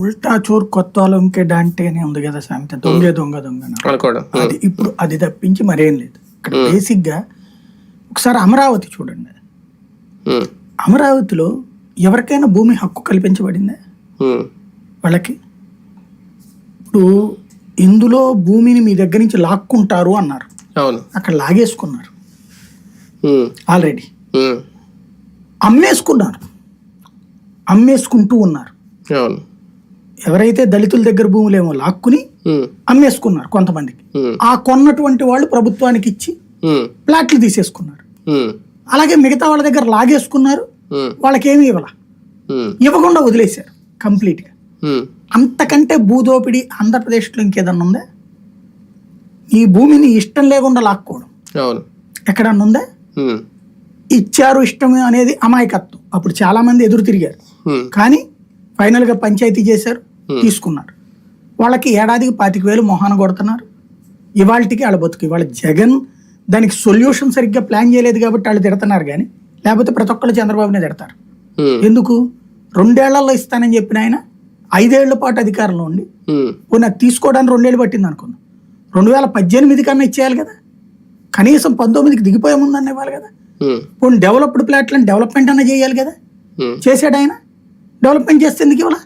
ఉల్టా చోర్ కొత్త డాంటే అని ఉంది కదా సామెత దొంగే దొంగ దొంగ. అనుకోవడం. అది ఇప్పుడు అది తప్పించి మరేం లేదు. ఇక్కడ బేసిక్గా ఒకసారి అమరావతి చూడండి. అమరావతిలో ఎవరికైనా భూమి హక్కు కల్పించబడిందా? వాళ్ళకి? ఇప్పుడు ఇందులో భూమిని మీ దగ్గర నుంచి లాక్కుంటారు అన్నారు. అక్కడ లాగేసుకున్నారు. ఆల్రెడీ. అమ్మేసుకున్నారు. అమ్మేసుకుంటూ ఉన్నారు. ఎవరైతే దళితుల దగ్గర భూములేమో లాక్కుని అమ్మేసుకున్నారు కొంతమందికి. ఆ కొన్నటువంటి వాళ్ళు ప్రభుత్వానికి ఇచ్చి ప్లాట్లు తీసేసుకున్నారు. అలాగే మిగతా వాళ్ళ దగ్గర లాగేసుకున్నారు. వాళ్ళకేమీ ఇవ్వాల. ఇవ్వకుండా వదిలేశారు కంప్లీట్గా. ఉమ్, అంతకంటే భూదోపిడి ఆంధ్రప్రదేశ్లో ఇంకేదన్నా ఉందా? ఈ భూమిని ఇష్టం లేకుండా లాక్కోవడం. ఎక్కడన్నా ఉందా? ఇచ్చారు ఇష్టం అనేది అమాయకత్వం. అప్పుడు చాలా మంది ఎదురు తిరిగారు. కానీ ఫైనల్గా పంచాయతీ చేశారు. తీసుకున్నారు వాళ్ళకి ఏడాదికి పాతిక వేలు మొహాన కొడుతున్నారు. ఇవాళకి వాళ్ళ బతుకు. ఇవాళ జగన్ దానికి సొల్యూషన్ సరిగ్గా ప్లాన్ చేయలేదు కాబట్టి వాళ్ళు తిడుతున్నారు కానీ లేకపోతే ప్రతి ఒక్కళ్ళు చంద్రబాబునే తిడతారు. ఉమ్, ఎందుకు? రెండేళ్ళలో ఇస్తానని చెప్పిన ఆయన ఐదేళ్ళ పాటు అధికారంలో ఉండి ఉమ్, పోనీ అది తీసుకోవడానికి రెండేళ్ళు పట్టింది అనుకుందాం. రెండు వేల పద్దెనిమిది కన్నా ఇచ్చేయాలి కదా. కనీసం పంతొమ్మిదికి దిగిపోయే ముందన్న ఇవ్వాలి కదా. పోనీ డెవలప్డ్ ప్లాట్లను డెవలప్మెంట్ అన్న చేయాలి కదా. చేశాడు ఆయన. డెవలప్మెంట్ చేస్తే ఎందుకు ఇవ్వాలా?